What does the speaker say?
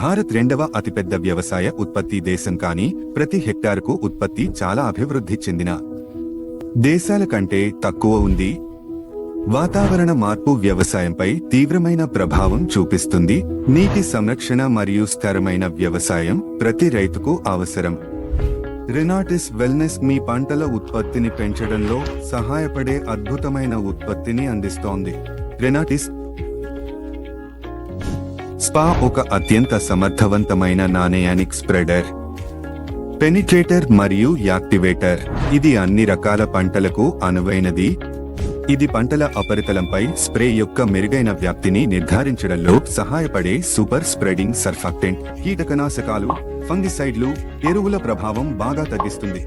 భారత్ రెండవ అతిపెద్ద వ్యవసాయ ఉత్పత్తి దేశం కానీ ప్రతి హెక్టార్కు ఉత్పత్తి చాలా అభివృద్ధి చెందిన. దేశాల కంటే తక్కువ ఉంది. వాతావరణ మార్పు వ్యవసాయంపై తీవ్రమైన ప్రభావం చూపిస్తుంది. నీటి సంరక్షణ మరియు స్థిరమైన వ్యవసాయం ప్రతి రైతుకు అవసరం. రెనాటిస్ వెల్నెస్ మీ పంటల ఉత్పత్తిని పెంచడంలో సహాయపడే అద్భుతమైన ఉత్పత్తిని అందిస్తోంది. రెనాటిస్ స్పా ఒక అత్యంత సమర్థవంతమైన నాణయానిక్ స్ప్రెడర్ పెనిట్రేటర్ మరియు యాక్టివేటర్. ఇది అన్ని రకాల పంటలకు అనువైనది. ఇది పంటల ఉపరితలంపై స్ప్రే యొక్క మెరుగైన వ్యాప్తిని నిర్ధారించడంలో సహాయపడే సూపర్ స్ప్రెడింగ్ సర్ఫాక్టెంట్. కీటకనాశకాలు ఫంగిసైడ్లు ఎరువుల ప్రభావం బాగా తగ్గిస్తుంది.